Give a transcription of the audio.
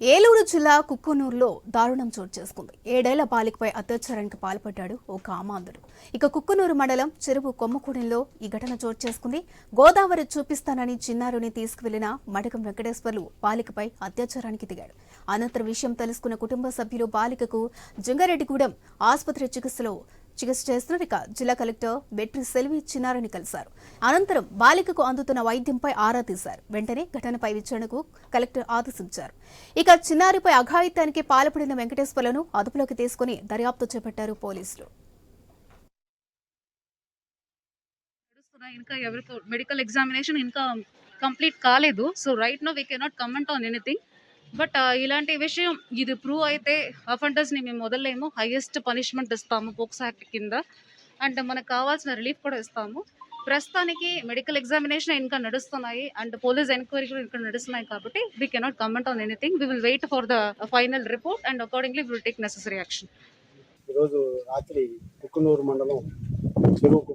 ఏలూరు జిల్లా కుక్కునూరులో దారుణం చోటు చేసుకుంది. ఏడేళ్ళ బాలికపై అత్యాచారానికి పాల్పడ్డాడు ఓ కామాంధుడు. ఇక కుక్కునూరు మండలం చెరువు కొమ్మకూడెంలో ఈ ఘటన చోటు చేసుకుంది. గోదావరి చూపిస్తానని చిన్నారుని తీసుకువెళ్ళిన మడకం వెంకటేశ్వర్లు బాలికపై అత్యాచారానికి దిగాడు. అనంతరం విషయం తెలుసుకున్న కుటుంబ సభ్యులు బాలికకు జంగారెడ్డిగూడెం ఆసుపత్రి చికిత్సలో చికిత్స చేస్తున్నారు. జిల్లా కలెక్టర్ బెట్రి సెల్వి చిన్నారని కలిశారు అనంతరం బాలికకు అందుతున్న వైద్యంపై ఆరా తీశారు. వెంటనే ఘటనపై విచారణకు కలెక్టర్ ఆదేశించారు. ఇక చిన్నారిపై అఘాయిత్యానికి పాల్పడిన వెంకటేశ్వర్లను అదుపులోకి తీసుకుని దర్యాప్తు చేపట్టారు పోలీసులు. ఇంకా ఎవరితో మెడికల్ ఎగ్జామినేషన్ ఇంకా కంప్లీట్ కాలేదు. So right now we cannot comment on anything but ఇలాంటి విషయం ఇది ప్రూవ్ అయితే అఫెండర్స్ని మేము వదలలేము. హైయెస్ట్ పనిష్మెంట్ ఇస్తాము పోక్స్ యాక్ట్ కింద. అండ్ మనకు కావాల్సిన రిలీఫ్ కూడా ఇస్తాము. ప్రస్తుతానికి మెడికల్ ఎగ్జామినేషన్ ఇంకా నడుస్తున్నాయి. అండ్ పోలీస్ ఎంక్వైరీ కూడా ఇంకా నడుస్తున్నాయి కాబట్టి we cannot comment on anything we will wait for the final report and accordingly will take necessary action ఈరోజు రాత్రి కుక్కునూరు మండలం చెరువు